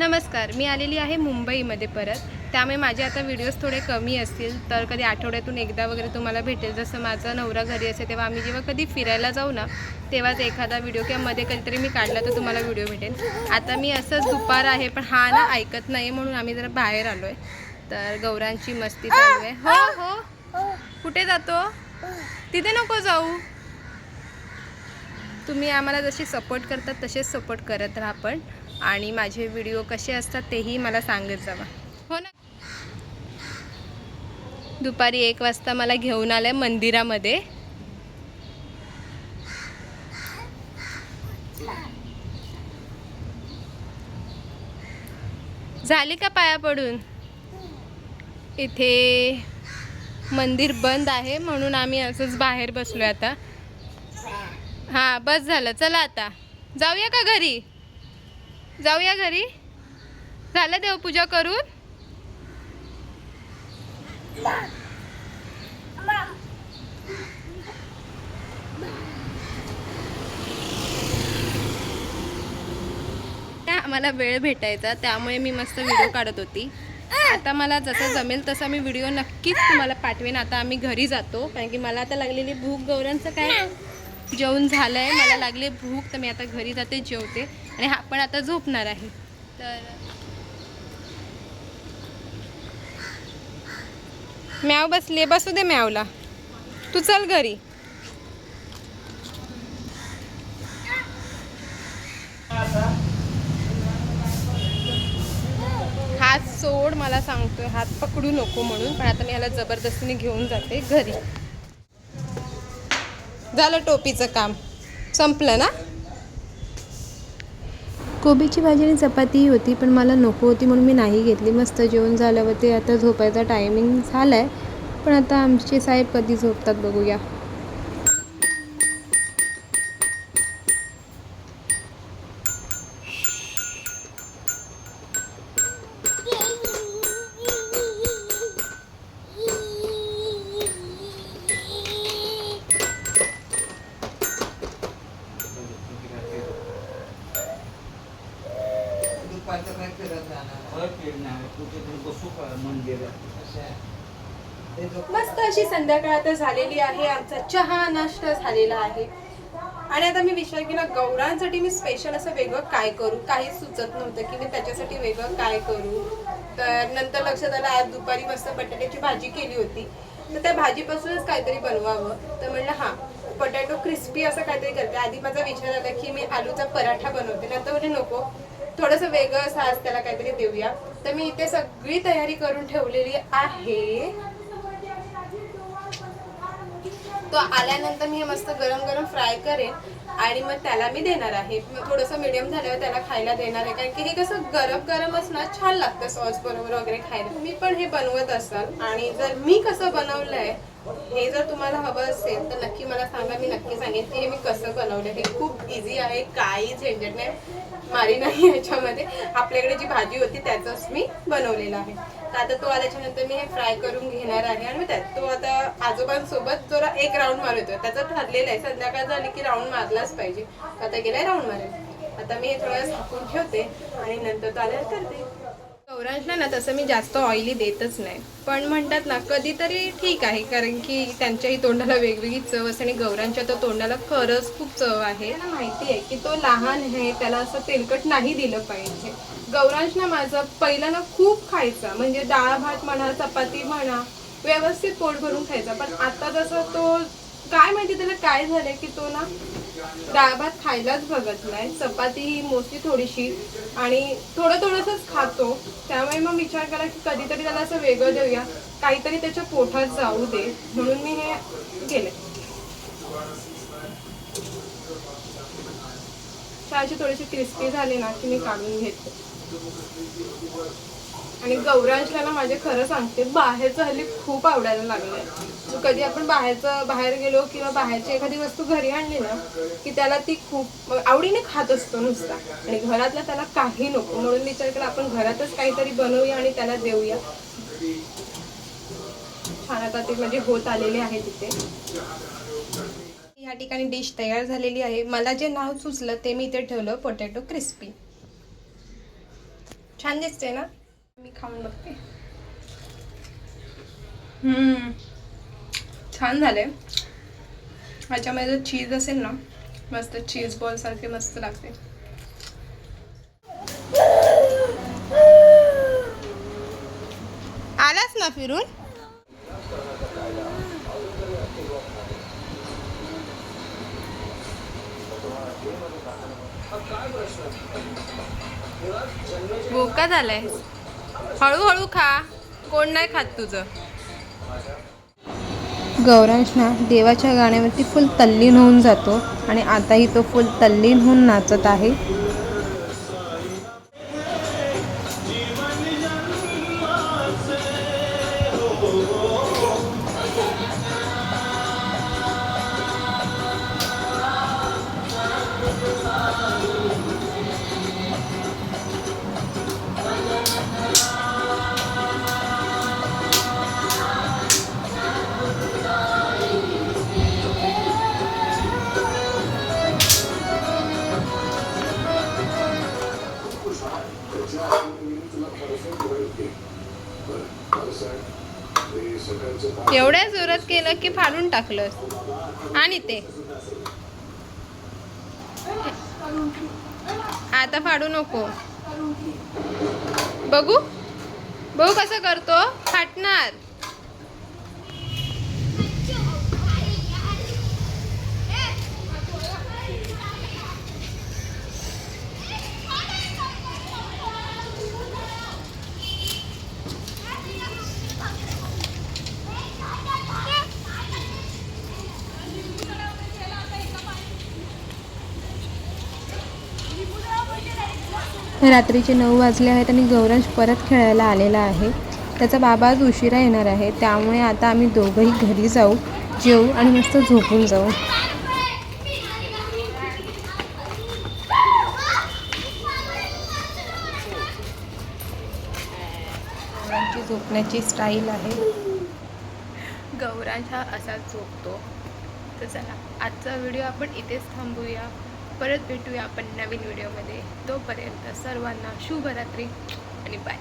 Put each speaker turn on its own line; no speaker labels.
नमस्कार मी आलेली आहे मुंबईमध्ये परत. त्यामुळे माझे आता व्हिडिओज थोडे कमी असतील तर कधी आठवड्यातून एकदा वगैरे तुम्हाला भेटेल. जसं माझा नवरा घरी असेल तेव्हा आम्ही जेव्हा कधी फिरायला जाऊ ना तेव्हाच एखादा व्हिडिओ किंवा मध्ये कधीतरी मी काढला तर तुम्हाला व्हिडिओ भेटेल. आता मी असंच दुपार आहे पण हा ना ऐकत नाही म्हणून आम्ही जरा बाहेर आलो आहे तर गौरांची मस्ती चालू आहे. हो हो. कुठे जातो? तिथे नको जाऊ. तुम्ही आम्हाला जशी सपोर्ट करतात तसेच सपोर्ट करत राहा पण. आणि माझे व्हिडिओ कसे असतात तेही मला सांगत जावा. हो ना. दुपारी एक वाजता मला घेऊन आलं मंदिरामध्ये. झाली का पाया पडून? इथे मंदिर बंद आहे म्हणून आम्ही असंच बाहेर बसलो आता. हां बस झालं. चला आता. जाऊया का घरी? जाऊया घरी. झालं देवपूजा करून? आम्हाला वेळ भेटायचा त्यामुळे मी मस्त व्हिडिओ काढत होती. आता मला जसं जमेल तसा मी व्हिडिओ नक्कीच तुम्हाला पाठवेन. आता आम्ही घरी जातो कारण की मला आता लागलेली भूक गौरांचं काय? जेवण झालं आहे मला लागले भूक तर मी आता घरी जाते जेवते. आणि हा पण आता झोपणार आहे. तर म्याव बसले बसू दे म्यावला. तू चल घरी. हात सोड मला सांगतोय हात पकडू नको म्हणून. पण आता मी याला जबरदस्तीने घेऊन जाते घरी. झालं टोपीचं काम. संपलं ना? कोबीची भाजी आणि चपातीही होती पण मला नको होती म्हणून मी नाही घेतली. मस्त जेवण झाल्यावरती आता झोपायचा टायमिंग झाला आहे पण आता आमचे साहेब कधी झोपतात बघूया. मस्त अशी संध्याकाळ आता झालेली आहे. आमचा चहा नाश्ता झालेला आहे. आणि आता मी विचार केला गौरांसाठी मी स्पेशल असं वेगळं काय करू? काहीच सुचत नव्हतं की मी त्याच्यासाठी वेगळं काय करू? तर नंतर लक्षात आलं आज दुपारी मस्त बटाट्याची भाजी केली होती. तर त्या भाजीपासूनच काहीतरी बनवावं. तर म्हणलं हां बटाटो क्रिस्पी असं काहीतरी करते. आधी माझा विचार आला की मी आलूचा पराठा बनवते. नंतर म्हणजे नको थोडंसं वेगळं असं आज त्याला काहीतरी देऊया. तर मी इथे सगळी तयारी करून ठेवलेली आहे. तो आल्यानंतर मी हे मस्त गरम गरम फ्राय करेन आणि मग त्याला मी देणार आहे. मग थोडंसं मिडियम झाल्यावर त्याला खायला देणार आहे. कारण की हे कसं गरम गरमच ना छान लागतं सॉस बरोबर वगैरे खायला. मी पण हे बनवत असाल आणि जर मी कसं बनवलंय हे जर तुम्हाला हवं असेल तर नक्की मला सांगा मी नक्की सांगेन की हे मी कसं बनवलं हे खूप इझी आहे काही झेंझट नाही मारी नाही याच्यामध्ये. आपल्याकडे जी भाजी होती त्याचंच मी बनवलेलं आहे. तर आता तो आल्याच्यानंतर मी हे फ्राय करून घेणार आहे आणि त्यात तो आता आजोबांसोबत जरा एक राऊंड मारतोय. त्याचं ठरलेलं आहे. संध्याकाळ झाली की राऊंड मारलाच पाहिजे. आता गेलाय राऊंड मारेल आता मी हे थोडं झाकून ठेवते आणि नंतर तो आल्यावर करते. गौरांशला ना तसं मी जास्त ऑइली देतच नाही. पण म्हणतात ना कधीतरी ठीक आहे कारण की त्यांच्याही तोंडाला वेगवेगळी चव असते आणि गौरांच्या तर तोंडाला खरंच खूप चव आहे. मला माहिती आहे की तो लहान आहे त्याला असं तेलकट नाही दिलं पाहिजे. गौरांश ना माझं पहिला ना खूप खायचा म्हणजे डाळ भात म्हणा चपाती म्हणा व्यवस्थित पोट भरून खायचा. पण आता जसं तो काय माहिती त्याला काय झालंय की तो ना डाळ भात खायलाच बघत नाही. चपाती ही मोस्टली थोडीशी आणि थोडं थोडंसंच खातो. त्यामुळे मग विचार करा की कधीतरी त्याला असं वेगळं देऊया. काहीतरी त्याच्या पोटात जाऊ दे म्हणून मी हे केले अशी थोडीशी क्रिस्पी झाली ना की मी काढून घेते. आणि गौरांशला ना माझे खरं सांगते बाहेरचं हल्ली खूप आवडायला लागलंय. आहे कधी आपण बाहेरचं बाहेर गेलो किंवा बाहेरची एखादी वस्तू घरी आणली ना की त्याला ती खूप आवडीने खात असतो नुसता. आणि घरातला त्याला काही नको. म्हणून विचार केला आपण घरातच काहीतरी बनवूया आणि त्याला देऊया. छान आता ते म्हणजे होत आलेले आहे तिथे. या ठिकाणी डिश तयार झालेली आहे. मला जे नाव सुचलं ते मी इथे ठेवलं पोटॅटो क्रिस्पी. छान दिसते ना? मी खाऊन बघते. छान झाले ह्याच्यामध्ये जर चीज असेल ना मस्त चीज बॉल सारखे मस्त लागते. आलास ना फिरून? भोका झालाय. हळूहळू खा. कोण नाही खात तुझं. गौरांश ना देवाच्या गाण्यावरती फुल तल्लीन होऊन जातो आणि आताही तो फुल तल्लीन होऊन नाचत आहे. एवढ्या जोरात केलं की फाडून टाकलं आणि ते. आता फाडू नको. बघू. बघू कसं करतो. फाटणार. रात्रीचे नऊ वाजले आहेत आणि गौरांश परत खेळायला आलेला आहे. त्याचा बाबा आज उशिरा येणार आहे. त्यामुळे आता आम्ही दोघंही घरी जाऊ जेऊ आणि मस्त झोपून जाऊ. गौरांची झोपण्याची स्टाईल आहे. गौरांश हा असाच झोपतो. तर चला आजचा व्हिडिओ आपण इथेच थांबूया. परत भेटूया आपण नवीन व्हिडिओमध्ये. तोपर्यंत सर्वांना शुभरात्री आणि बाय